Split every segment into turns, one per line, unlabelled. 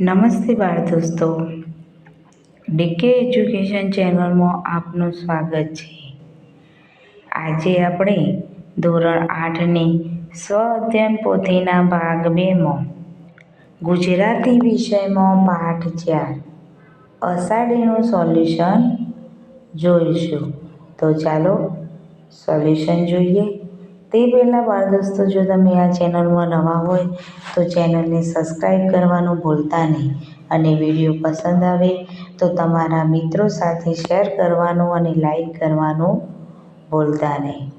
નમસ્તે બાળ દોસ્તો. ડીકે એજ્યુકેશન ચેનલમાં આપનું સ્વાગત છે. આજે આપણે ધોરણ આઠની સ્વ અધ્યયન પોથીના ભાગ બેમાં ગુજરાતી વિષયમાં પાઠ ચાર અષાઢીનું સોલ્યુશન જોઈશું. તો ચાલો સોલ્યુશન જોઈએ. તે પહેલાં બાળ દોસ્તો, જો તમે આ ચેનલમાં નવા હોય, તો ચેનલને સબસ્ક્રાઈબ કરવાનું ભૂલતા નહીં અને વીડિયો પસંદ આવે, તો તમારા મિત્રો સાથે શેર કરવાનું અને લાઈક કરવાનું ભૂલતા નહીં.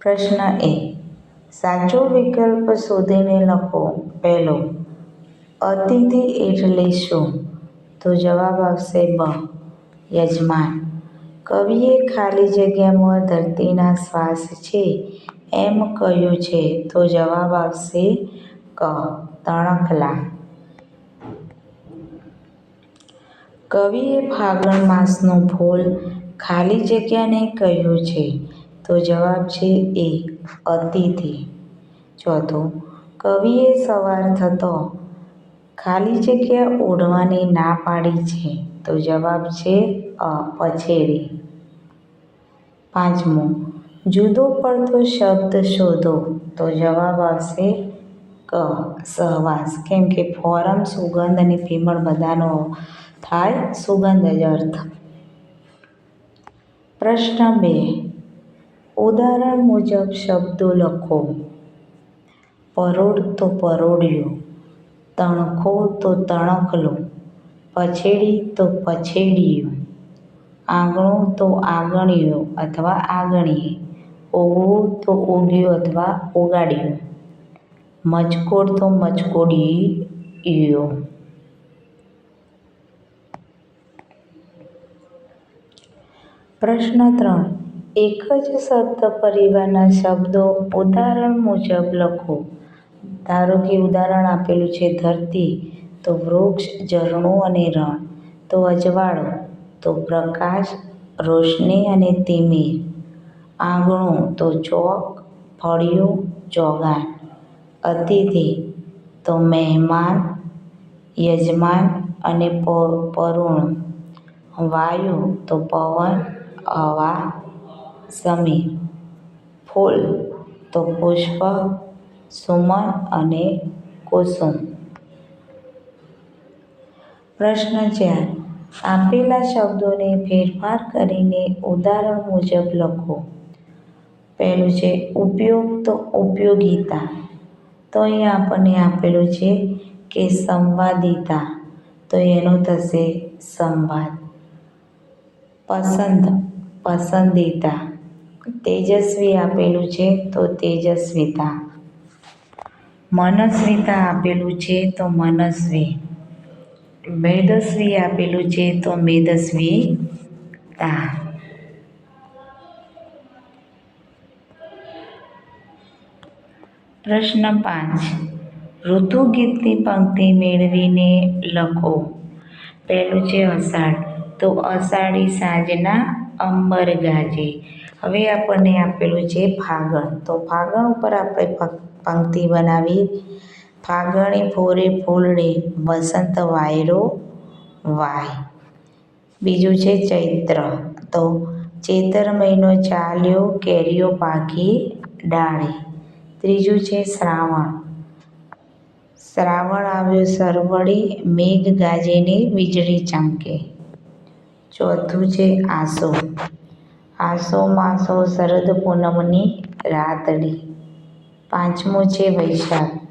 પ્રશ્ન એ, સાચો વિકલ્પ શોધીને લખો પહેલો, અતિથિ એટલે શું? તો જવાબ આવશે, બ, યજમાન. કવિએ ખાલી જગ્યામાં ધરતીના શ્વાસ છે, એમ કહ્યું છે, તો જવાબ આવશે, ક, તણખલા. કવિએ ફાગણ માસનું ફૂલ ખાલી જગ્યાને કહ્યું છે, તો જવાબ છે એ, અતિથિ. ચોથું, કવિએ સવાર થતો ખાલી જગ્યા ઓઢવાની ના પાડી છે તો જવાબ છે અ, પછેડી. પાંચમું, જુદો પડતો શબ્દ શોધો તો જવાબ આવશે ક, સહવાસ. કેમ કે ફોરમ સુગંધ અને ફીમળ બધાનો થાય સુગંધ જ અર્થ. પ્રશ્ન બે, ઉદાહરણ મુજબ શબ્દો લખો. પરોડ તો પરોડ્યો, તણખો તો તણખલો. પછેડી તો પછેડીયું. આંગણું તો આંગણીયો અથવા આંગણીએ. ઓગવું તો ઓગ્યું અથવા ઓગાડ્યું મચકોડ તો મચકોડિયો પ્રશ્ન ત્રણ. એક જ શબ્દ પરિવારના શબ્દો ઉદાહરણ મુજબ લખો. ધારો કે ઉદાહરણ આપેલું છે ધરતી. તો વૃક્ષ, ઝરણું અને રણ, તો અજવાળો, તો પ્રકાશ, રોશની અને તિમિર. આંગણું, તો ચોક, ફળિયું ચોગાન અતિથિ, તો મહેમાન, યજમાન અને પરુણ. વાયુ, તો પવન, હવા, સમીર. ફૂલ, તો પુષ્પ, સુમન અને કુસુમ. પ્રશ્ન ચાર આપેલા શબ્દોને ફેરફાર કરીને ઉદાહરણ મુજબ લખો. પહેલું છે, ઉપયોગ તો ઉપયોગિતા. તો અહીંયા આપણને આપેલું છે કે સંવાદિતા. તો એનો થશે સંવાદ. પસંદ, પસંદિતા. તેજસ્વી આપેલું છે તો તેજસ્વીતા. મનસ્વીતા આપેલું છે તો મનસ્વી. મેદસ્વી આપેલું છે તો મેદસ્વી તા. પ્રશ્ન પાંચ. ઋતુગીતની પંક્તિ મેળવીને લખો. પહેલું છે અષાઢ. તો અષાઢી સાંજના અંબર ગાજે. હવે આપણને આપેલું છે ફાગણ. તો ફાગણ ઉપર આપણે પંક્તિ બનાવી ફાગણી, ફોરે, ફૂલડે, વસંત, વાયરો, વાય. બીજું છે ચૈત્ર. તો ચેતર મહિનો ચાલ્યો, કેરીઓ પાકી, ડાળે. ત્રીજું છે શ્રાવણ. શ્રાવણ આવ્યો સરવડી મેઘ ગાજીની વીજળી ચમકે. ચોથું છે આસો. આસો માસો, શરદ પૂનમની રાતડી. પાંચમું છે વૈશાખ.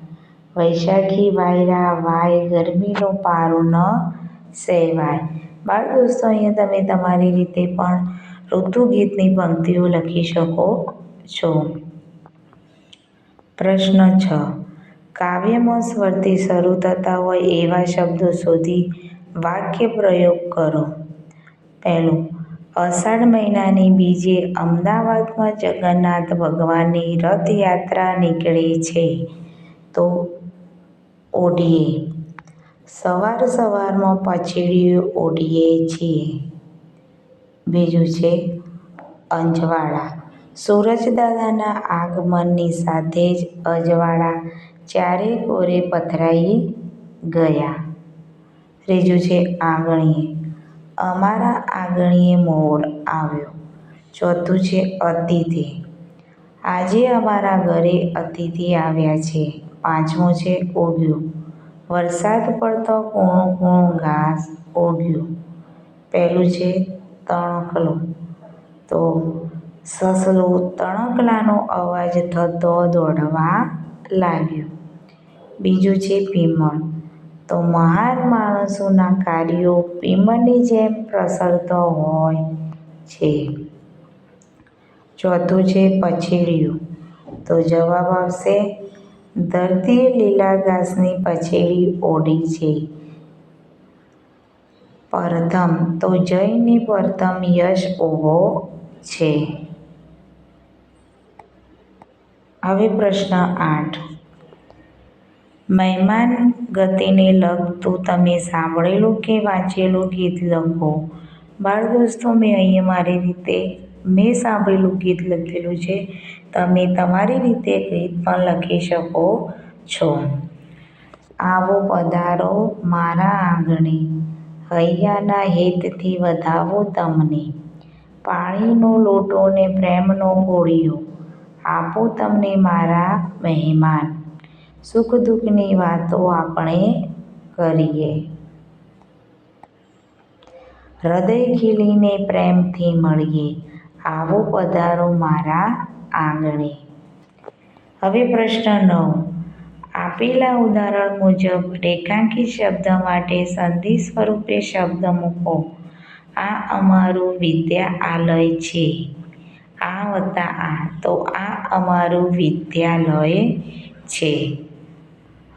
વૈશાખી વાયરા વાય, ગરમીનો પારો ન સહેવાય બાળ દોસ્તો, અહીંયા તમે તમારી રીતે પણ ઋતુગીતની પંક્તિઓ લખી શકો છો. પ્રશ્ન છ. કાવ્યમાં સ્વરથી શરૂ થતા હોય એવા શબ્દો શોધી વાક્ય પ્રયોગ કરો. પહેલું, અષાઢ મહિનાની બીજે અમદાવાદમાં જગન્નાથ ભગવાનની રથયાત્રા નીકળે છે. તો ઓઢીએ. સવાર સવારમાં પછેડીયું ઓઢીએ છીએ. બીજું છે અંજવાળા. સૂરજદાદાના આગમનની સાથે જ અજવાળા ચારે કોરે પથરાઈ ગયા. ત્રીજું છે આંગણીએ. અમારા આંગણીએ મોર આવ્યો. ચોથું છે અતિથિ. આજે અમારા ઘરે અતિથિ આવ્યા છે. પાંચમું છે ઉગ્યું વરસાદ પડતો કૂણું કૂણું ઘાસ ઉગ્યું પહેલું છે તણકલું તો સસલું તણકલાનો અવાજ થતો દોડવા લાગ્યો. બીજું છે પીમળ તો મહાન માણસોના કાર્યો પીમળની જેમ પ્રસરતો હોય છે. ચોથું છે પછીડિયું. તો જવાબ આવશે ધરતીએ લીલા ઘાસની પછેડી ઓઢી છે. પરધમ, તો જયની પ્રથમ યશ ઊભો છે. હવે પ્રશ્ન આઠ. મહેમાન ગતિને લગતું તમે સાંભળેલું કે વાંચેલું ગીત લખો? બાળ દોસ્તો મેં અહીંયા મારી રીતે મેં સાંભળેલું ગીત લખેલું છે. તમે તમારી રીતે ગીત પણ લખી શકો છો. આવો પધારો મારા આંગણે. હૈયાના હેતથી વધાવો તમને. પાણીનો લોટો ને પ્રેમનો કોળિયો. આપો તમને મારા મહેમાન. સુખ દુઃખની વાતો આપણે કરીએ. હૃદય ખીલીને પ્રેમથી મળીએ. આવો પધારો મારા આંગણે. હવે પ્રશ્ન નવ. આપેલા ઉદાહરણ મુજબ રેખાંકિત શબ્દ માટે સંધિ સ્વરૂપે શબ્દ મૂકો. આ અમારું વિદ્યાલય છે. આ વત્તા આ. તો આ અમારું વિદ્યાલય છે.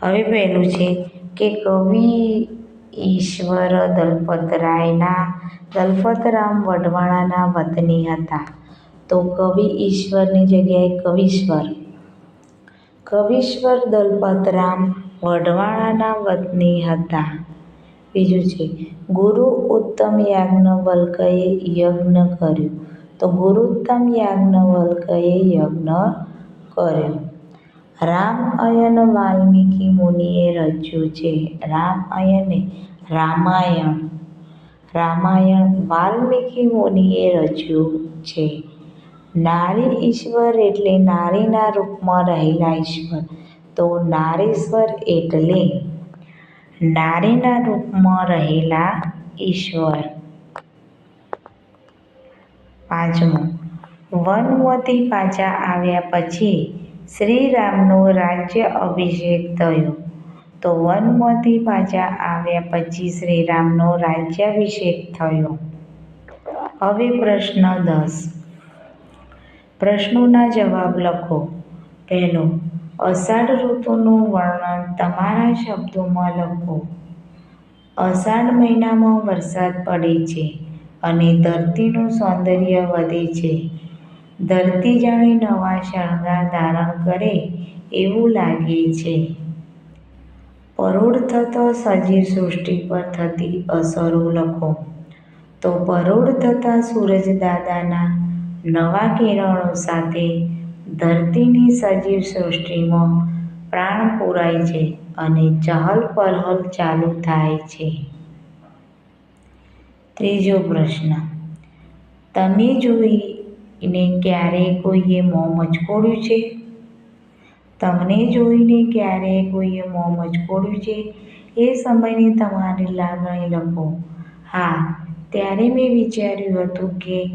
હવે પહેલું છે કે કવિ ઈશ્વર દલપતરાયના, દલપતરામ વઢવાણાના વતની હતા. તો કવિ ઈશ્વરની જગ્યાએ કવિશ્વર. કવિશ્વર, દલપતરામ વઢવાણાના વતની હતા. બીજું છે, ગુરુ ઉત્તમ યાજ્ઞવલ્કએ યજ્ઞ કર્યું. તો ગુરુત્તમ યાજ્ઞવલ્કએ યજ્ઞ કર્યો. રામ અયન વાલ્મીકી મુનિએ રચ્યું છે. રામ રામાયણ. રામાયણ વાલ્મીકી મુનિએ રચ્યું છે. નારી ઈશ્વર એટલે નારીના રૂપમાં રહેલા ઈશ્વર. તો નારીશ્વર એટલે નારીના રૂપમાં રહેલા ઈશ્વર. પાંચમું. વનવતી પાછા આવ્યા પછી શ્રીરામનો રાજ્ય અભિષેક થયો. તો વનમાંથી પાછા આવ્યા પછી શ્રીરામનો રાજ્યાભિષેક થયો. હવે પ્રશ્ન દસ. પ્રશ્નોના જવાબ લખો. પહેલો, અષાઢ ઋતુનું વર્ણન તમારા શબ્દોમાં લખો. અષાઢ મહિનામાં વરસાદ પડે છે અને ધરતીનું સૌંદર્ય વધે છે. ધરતી જાણે નવા શણગાર ધારણ કરે એવું લાગે છે. પરોઢ થતો સજીવ સૃષ્ટિ પર થતી અસરો લખો. તો પરોઢ થતા સૂરજદાદાના નવા કિરણો સાથે ધરતીની સજીવ સૃષ્ટિમાં પ્રાણ પૂરાય છે અને ચહલ પહલ ચાલુ થાય છે. ત્રીજો પ્રશ્ન. તમે જોઈને ક્યારે કોઈએ મોં મચકોડ્યું છે? તમને જોઈને ક્યારે કોઈએ મોં મચકોડ્યું છે? એ સમયની તમારી લાગણી લખો. હા, ત્યારે મેં વિચાર્યું હતું કે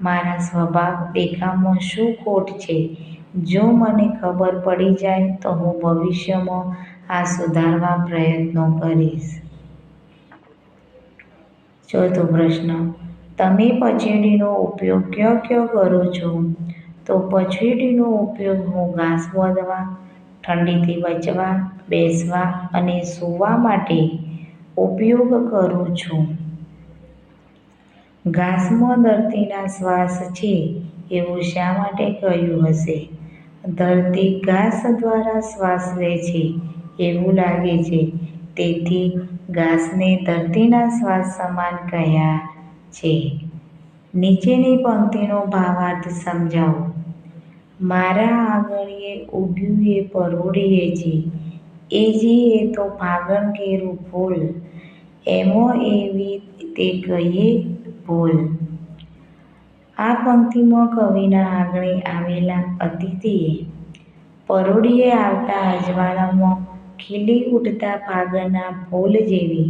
મારા સ્વભાવ દેખાવમાં શું ખોટ છે? જો મને ખબર પડી જાય તો હું ભવિષ્યમાં આ સુધારવા પ્રયત્નો કરીશ. ચોથો પ્રશ્ન. તમે પછેડીનો ઉપયોગ ક્યો ક્યો કરો છો? તો પછેડીનો ઉપયોગ હું ઘાસ વધવા ઠંડીથી બચવા, બેસવા અને સૂવા માટે ઉપયોગ કરું છું. ઘાસમાં ધરતીના શ્વાસ છે એવું શા માટે કહ્યું હશે? ધરતી ઘાસ દ્વારા શ્વાસ લે છે એવું લાગે છે. તેથી ઘાસને ધરતીના શ્વાસ સમાન કહ્યા છે. નીચેની પંક્તિનો ભાવાર્થ સમજાવો. મારા આંગણીએ ઉગ્યું એ પરોઢીએ છે એ તો ભાગણ કેરું ફૂલ એમો એવી તે કહીએ ભૂલ. આ પંક્તિમાં કવિના આંગણે આવેલા અતિથિએ પરોઢિયે આવતા અજવાળામાં ખીલી ઉઠતા ફાગણના ફૂલ જેવી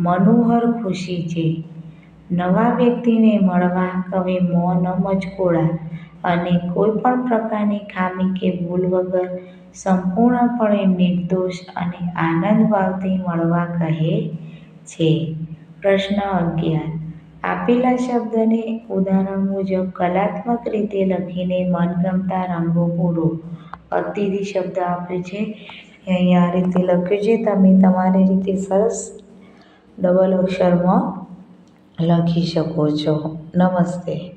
મનોહર ખુશી છે. નવા વ્યક્તિને મળવા કવિ મોં ન મચકોડા અને કોઈપણ પ્રકારની ખામી કે ભૂલ વગર સંપૂર્ણપણે નિર્દોષ અને આનંદભાવથી મળવા કહે છે. પ્રશ્ન અગિયાર આપેલા શબ્દને ઉદાહરણ મુજબ કલાત્મક રીતે લખીને મનગમતા રંગો પૂરો. અતિથિ શબ્દ આપ્યો છે એ અહીંયા આ રીતે લખ્યું છે તમે તમારી રીતે સરસ ડબલ અક્ષરમાં લખી શકો છો. નમસ્તે